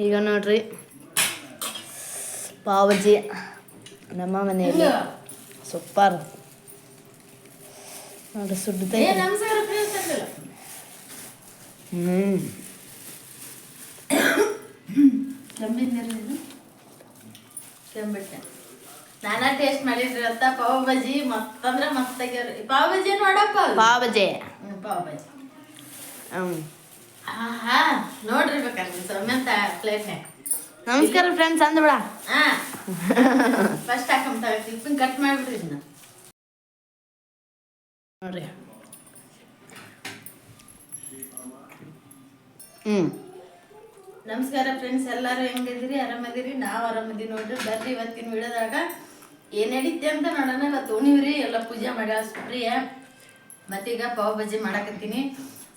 ಈಗ ನೋಡ್ರಿ. ಪಾವಜಿ ನಮ್ಮ ಮನೆಯಲ್ಲಿ ಸೂಪರ್. ನೋಡ್ರಿ ಕೆಂಬಿನ ಕೆಂಬಿಟ್ಟೆ. ನಾನಾ ಟೇಸ್ಟ್ ಮಾಡಿದ್ರಿ ಅಂತ ಪಾವ್ ಬಜ್ಜಿ ಮತ್ತಂದ್ರೆ ಮಸ್ತಾಗ್ಯಾವ್ರಿ ಪಾವ್ ಬಜ್ಜಿ ನೋಡಪ್ಪ ಪಾವ್ ಬಜಿ ಪಾವ್ ಬಜ್ಜಿ ಹ್ಮ್. ಆಹಾ ನೋಡ್ರಿ ಬೇಕಾದ್ರೆ. ಪ್ಲೇಟ್ನ್ಯಾಗ ನಮಸ್ಕಾರ ಫ್ರೆಂಡ್ಸ್ ಅಂದ್ಬಿಡ ಹಾ. ಫಸ್ಟ್ ಹಾಕಂತ ಟಿಫಿನ್ ಕಟ್ ಮಾಡ್ಬಿಡ್ರಿ ಇದನ್ನ. ನೋಡ್ರಿ. ಹ್ಮ್. ನಮಸ್ಕಾರ ಫ್ರೆಂಡ್ಸ್ ಎಲ್ಲರೂ ಹೆಂಗಿದ್ದೀರಿ? ಆರಾಮದಿರಿ? ನಾವು ಆರಾಮದಿ ನೋಡ್ರಿ. ಬರ್ರಿ ಇವತ್ತಿನ ವಿಡಿಯೋದಾಗ. ಏನು ನಡೀತೆ ಅಂತ ನೋಡೋಣ. ಇವತ್ತು ಉಣಿವ್ರಿ ಎಲ್ಲ ಪೂಜೆ ಮಾಡಿ ಸುಪ್ರಿಯ ಮತ್ತೀಗ ಪಾವ್ ಬಜ್ಜಿ ಮಾಡಕತ್ತೀನಿ.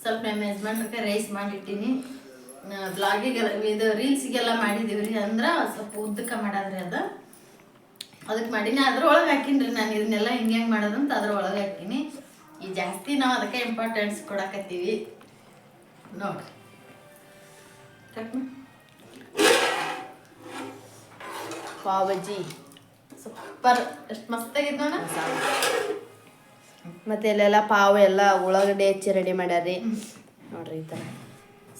ಸ್ವಲ್ಪ ನಮ್ಮ ಯಜಮಾನ್ರಿಗೆ ರೈಸ್ ಮಾಡಿಟ್ಟಿನಿ. ಬ್ಲಾಗಿಗೆಲ್ಲ ಇದು ರೀಲ್ಸಿಗೆಲ್ಲ ಮಾಡಿದ್ದೀವಿ ರೀ ಅಂದ್ರೆ ಸ್ವಲ್ಪ ಉದ್ದಕ್ಕೆ ಮಾಡಾದ್ರಿ ಅದು. ಅದಕ್ಕೆ ಮಾಡೀನಿ ಅದ್ರೊಳಗೆ ಹಾಕಿನ್ರಿ ನಾನು ಇದನ್ನೆಲ್ಲ ಹಿಂಗೆ ಹೆಂಗೆ ಮಾಡೋದಂತ ಅದ್ರೊಳಗೆ ಹಾಕೀನಿ. ಈ ಜಾಸ್ತಿ ನಾವು ಅದಕ್ಕೆ ಇಂಪಾರ್ಟೆನ್ಸ್ ಕೊಡಕತ್ತೀವಿ. ನೋಡ್ರಿ. ಪಾವಜಿ. ಸೂಪರ್. ಎಷ್ಟು ಮಸ್ತಾಗಿತ್ತು ನೋಡ. ಮತ್ತೆ ಇಲ್ಲೆಲ್ಲ ಪಾವು ಎಲ್ಲ ಉಳ್ಳಾಗಡ್ಡೆ ಹೆಚ್ಚಿ ರೆಡಿ ಮಾಡ್ಯಾರಿ ನೋಡ್ರಿ ಈ ಥರ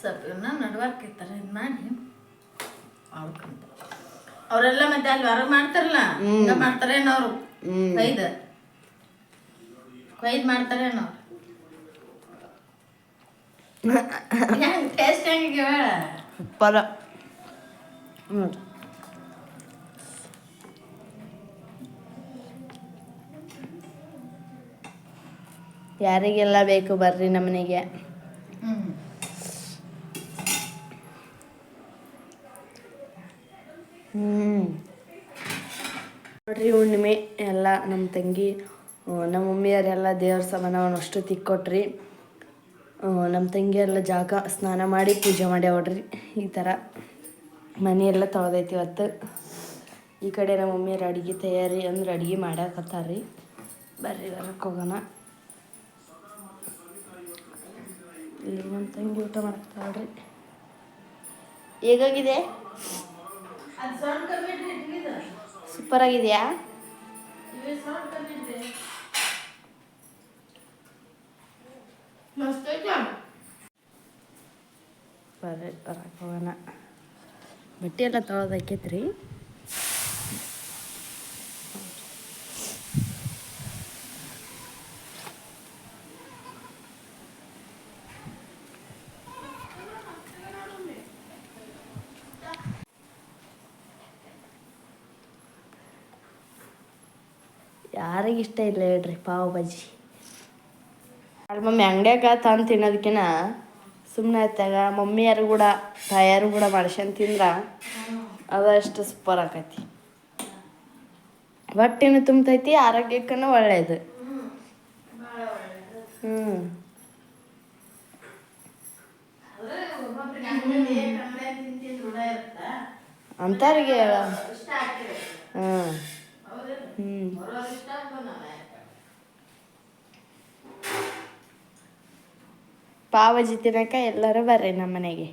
ಸ್ವಲ್ಪ ಇವನ್ನ ನಡ್ವಾರ್ಕ್ ಈ ಥರ ಇದು ಮಾಡಿ. ಅವರೆಲ್ಲ ಮತ್ತೆ ಅಲ್ಲಿ ಹೊರಗೆ ಮಾಡ್ತಾರಲ್ಲ ಹಿಂಗ ಮಾಡ್ತಾರೇನೋ ಅವರು. ಹ್ಮ್. ಕೊಯ್ದು. ಕೊಯ್ದು ಮಾಡ್ತಾರೇನೋ ಹೆಂಗೆ ಟೇಸ್ಟ್ ಹೆಂಗೆ ಹೇಳ? ನೋಡ್ರಿ ಯಾರಿಗೆಲ್ಲ ಬೇಕು ಬರ್ರಿ ನಮ್ಮನೆಗೆ. ಹ್ಞೂ ನೋಡ್ರಿ, ಹುಣ್ಣಿಮೆ ಎಲ್ಲ ನಮ್ಮ ತಂಗಿ ನಮ್ಮ ಮಮ್ಮಿಯವರೆಲ್ಲ ದೇವ್ರ ಸಮಾನವನ್ನು ಅಷ್ಟು ತಿಕ್ಕೊಟ್ರಿ. ನಮ್ಮ ತಂಗಿ ಎಲ್ಲ ಜಾಗ ಸ್ನಾನ ಮಾಡಿ ಪೂಜೆ ಮಾಡಿ ಮಾಡ್ಯಾವಡ್ರಿ ಈ ಥರ ಮನೆಯೆಲ್ಲ ತೊಳೆದೈತಿ ಇವತ್ತು. ಈ ಕಡೆ ನಮ್ಮ ಮಮ್ಮಿಯವ್ರು ಅಡುಗೆ ತಯಾರಿ ಅಂದ್ರೆ ಅಡುಗೆ ಮಾಡ್ಯಾಕತ್ತಾರ್ರಿ ಬರ್ರಿ ಬರಕ್ಕೆ ಹೋಗೋಣ. ಇಲ್ಲಿ ನಮ್ಮ ತಂಗಿ ಊಟ ಮಾಡ್ತಾಳ್ರಿ. ಹೇಗಾಗಿದೆ? ಸೂಪರ್ ಆಗಿದೆಯಾ ಇವೆ ಸೌಂಡ್ ಕಮ್ಮಿ ಇಡ್ರಿ. ಮಸ್ತ್ ಐತಾ? ಬರ್ರಿ ಹೊರಗೆ ಹೋಗೋಣ ಬಟ್ಟೆ ಎಲ್ಲ ತೊಳೆದಾಕೈತ್ರಿ ಯಾರಿಗೆ ಇಷ್ಟ ಇಲ್ಲ ಹೇಳ್ರಿ ಪಾವ್ ಬಜ್ಜಿ ಅಲ್ಲಿ ಮಮ್ಮಿ ಅಂಗಡಿಯಾಗ ತಂದು ತಿನ್ನೋದಕ್ಕಿನ ಸುಮ್ಮನೆ ಆಯ್ತಾಗ ಮಮ್ಮಿಯಾರು ಕೂಡ ತಾಯಾರು ಕೂಡ ಮಾಡ್ಸ್ಕೊಂಡು ತಿಂದ್ರ ಅದಷ್ಟು ಸೂಪರ್ ಆಕೈತಿ. ಹೊಟ್ಟೆನು ತುಂಬತೈತಿ ಆರೋಗ್ಯಕ್ಕೂ ಒಳ್ಳೇದು. ಹ್ಞೂ ಆದ್ರೆ ಒಬ್ಬೊಬ್ರಿಗೆ ಪಾವಜಿ ತಿನ್ನಕ ಎಲ್ಲರೂ ಬರ್ರಿ ನಮ್ಮ ಮನೆಗೆ